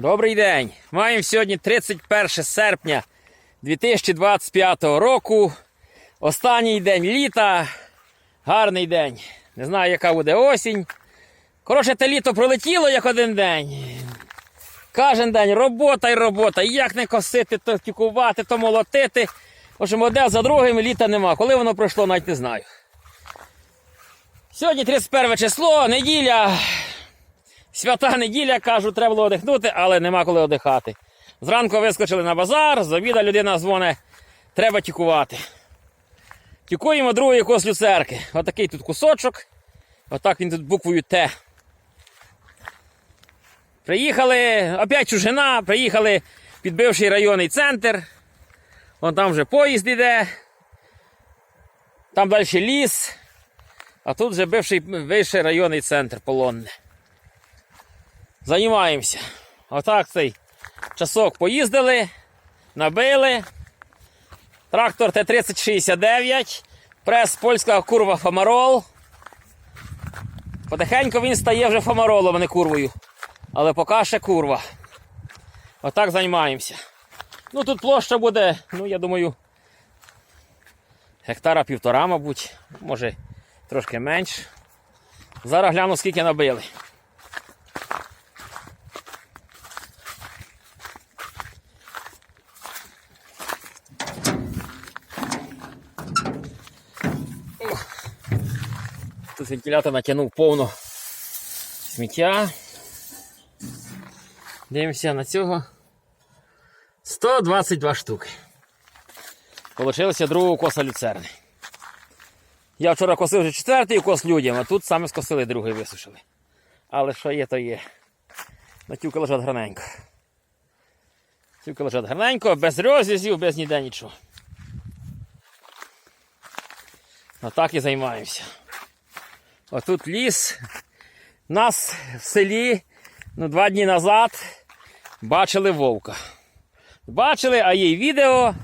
Добрий день! Маємо сьогодні 31 серпня 2025 року. Останній день літа. Гарний день. Не знаю, яка буде осінь. Коротше, те літо пролетіло як один день. Кожен день робота й робота. Як не косити, то тікувати, то молотити. В общем, одне за другим літа нема. Коли воно пройшло, навіть не знаю. Сьогодні 31 число, неділя. Свята неділя, кажуть, треба було одихнути, але нема коли одихати. Зранку вискочили на базар, з обіда людина дзвоне, треба тікувати. Тікуємо другої якогось люцерки. Отакий тут кусочок. Отак він тут буквою Т. Приїхали, опять чужина, приїхали під бивший районний центр. Вон там вже поїзд іде. Там далі ліс. А тут вже бивший вищий районний центр полонне. Займаємося. Отак цей часок поїздили, набили. Трактор Т-3069, прес польська курва Фамарол. Потихеньку він стає вже фамаролом, а не курвою. Але поки ще курва. Отак займаємося. Ну тут площа буде, ну я думаю, гектара півтора, мабуть, може трошки менше. Зараз гляну, скільки набили. Тут вентилятор натягнув повно сміття. Дивимося на цього. 122 штуки. Получилося другого коса люцерни. Я вчора косив вже четвертий кос людям, а тут саме скосили другий висушили. Але що є, то є. Натюка лежать гарненько. Тюки лежать гарненько, без розрізів, без ніде нічого. Отак і займаємося. Отут ліс. Нас в селі ну, два дні назад бачили вовка. Бачили, а є відео.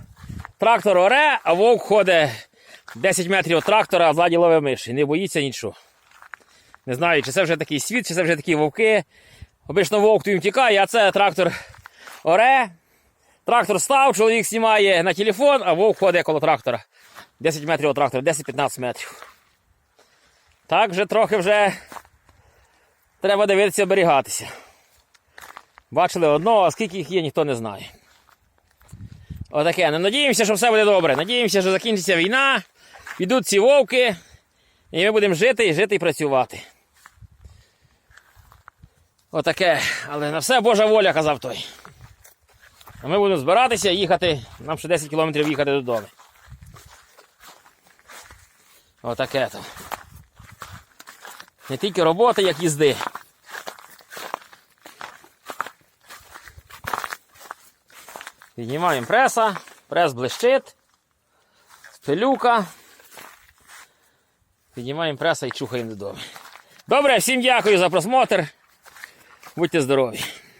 Трактор оре, а вовк ходить 10 метрів від трактора, а ззаді ловить миші. Не боїться нічого. Не знаю, чи це вже такий світ, чи це вже такі вовки. Обично вовк то їм тікає, а це трактор оре. Трактор став, чоловік знімає на телефон, а вовк ходить коло трактора. 10 метрів від трактора, 10-15 метрів. Так вже трохи вже треба дивитися оберігатися. Бачили одного, а скільки їх є, ніхто не знає. Отаке. Ну, надіємося, що все буде добре. Надіємося, що закінчиться війна, підуть ці вовки, і ми будемо жити і жити і працювати. Отаке. Але на все Божа воля, казав той. А ми будемо збиратися і їхати. Нам ще 10 кілометрів їхати додому. Отаке то. Не тільки робота, як їзди. Піднімаємо преса, прес блищить, пилюка. Піднімаємо преса і чухаємо додому. Добре, всім дякую за просмотр. Будьте здорові!